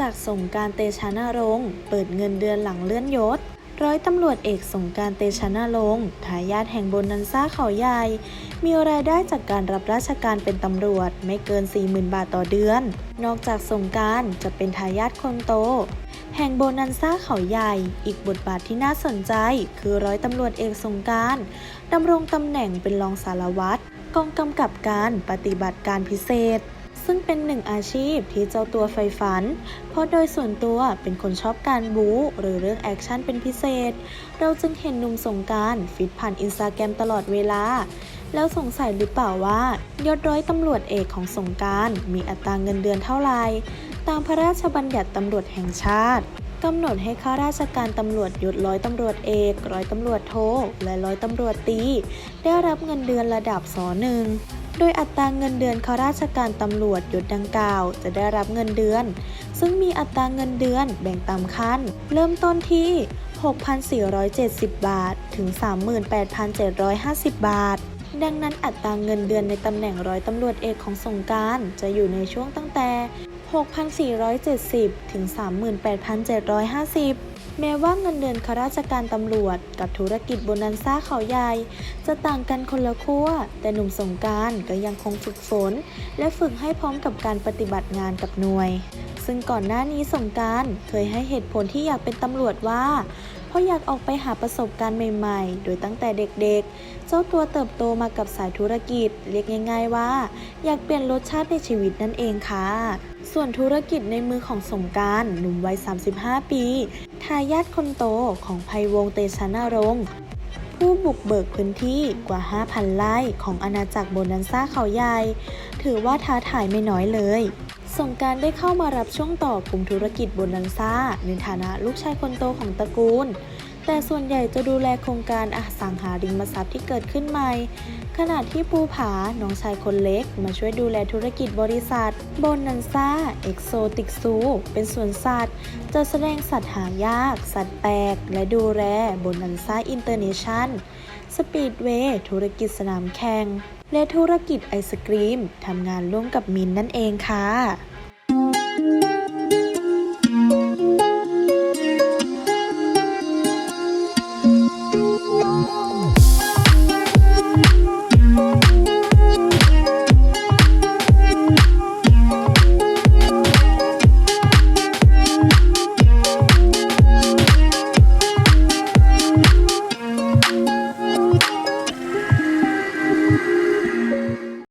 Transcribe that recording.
จากสงการเตชะนรงค์เปิดเงินเดือนหลังเลื่อนยศ ร้อยตำรวจเอกสงการเตชะนรงค์ทายาทแห่งโบนันซ่าเขาใหญ่ มีรายได้จากการรับราชการเป็นตำรวจไม่เกิน 40,000 บาทต่อเดือน นอกจากสงการจะเป็นทายาทคนโต แห่งโบนันซ่าเขาใหญ่ อีกบทบาทที่น่าสนใจ คือร้อยตำรวจเอกสงการดำรงตำแหน่งเป็นรองสารวัตรกองกำกับการปฏิบัติการพิเศษ ซึ่งเป็นหนึ่งอาชีพที่เจ้าตัวใฝ่ฝัน เพราะโดยส่วนตัวเป็นคนชอบการบู๊หรือเรื่องแอคชั่นเป็นพิเศษ เราจึงเห็นหนุ่มสงการฟิตผ่านอินสตาแกรมตลอดเวลา แล้วสงสัยหรือเปล่าว่ายศร้อยตำรวจเอกของสงการมีอัตราเงินเดือนเท่าไหร่ ตามพระราชบัญญัติตำรวจแห่งชาติกำหนดให้ข้าราชการตำรวจยศร้อยตำรวจเอก ร้อยตำรวจโท และร้อยตำรวจตี ได้รับเงินเดือนระดับสหนึ่ง โดยอัตราเงินเดือนข้าราชการตำรวจยศดังกล่าว จะได้รับเงินเดือน ซึ่งมีอัตราเงินเดือนแบ่งตามขั้น เริ่มต้นที่ 6,470 บาท ถึง 38,750 บาทดังนั้นอัตราเงินเดือนในตำแหน่งร้อยตำรวจเอกของสงการจะอยู่ในช่วงตั้งแต่ 6,470 ถึง 38,750 แม้ว่าเงินเดือนข้าราชการตำรวจ กับธุรกิจโบนันซ่าเขาใหญ่จะต่างกันคนละขั้ว แต่หนุ่มสงการก็ยังคงฝึกฝน และฝึกให้พร้อมกับการปฏิบัติงานกับหน่วย ซึ่งก่อนหน้านี้สงการเคยให้เหตุผลที่อยากเป็นตำรวจว่า เพราะอยากออกไปหาประสบการณ์ใหม่ๆ โดยตั้งแต่เด็กๆ เจ้าตัวเติบโตมากับสายธุรกิจ เรียกง่ายๆว่า อยากเปลี่ยนรสชาติในชีวิตนั่นเองค่ะ ส่วนธุรกิจในมือของสงการหนุ่มวัย 35 ปี ทายาทคนโตของภัยวงเตชะนารงค์ ผู้บุกเบิกพื้นที่กว่า 5,000 ไร่ของอาณาจักรโบนันซ่าเขาใหญ่ ถือว่าท้าทายไม่น้อยเลยสงการได้เข้ามารับช่วงต่อกลุ่มธุรกิจโบนันซ่าในฐานะลูกชายคนโตของตระกูล แต่ส่วนใหญ่จะดูแลโครงการอสังหาริมทรัพย์ที่เกิดขึ้นใหม่ ขณะที่ภูผาน้องชายคนเล็กมาช่วยดูแลธุรกิจบริษัทโบนันซ่าเอ็กโซติกซูเป็นสวนสัตว์จะแสดงสัตว์หายาก สัตว์แปลก และดูแลโบนันซ่าอินเตอร์เนชั่นสปีดเวย์ธุรกิจสนามแข่งและธุรกิจไอศกรีมทำงานร่วมกับมินนั่นเองค่ะ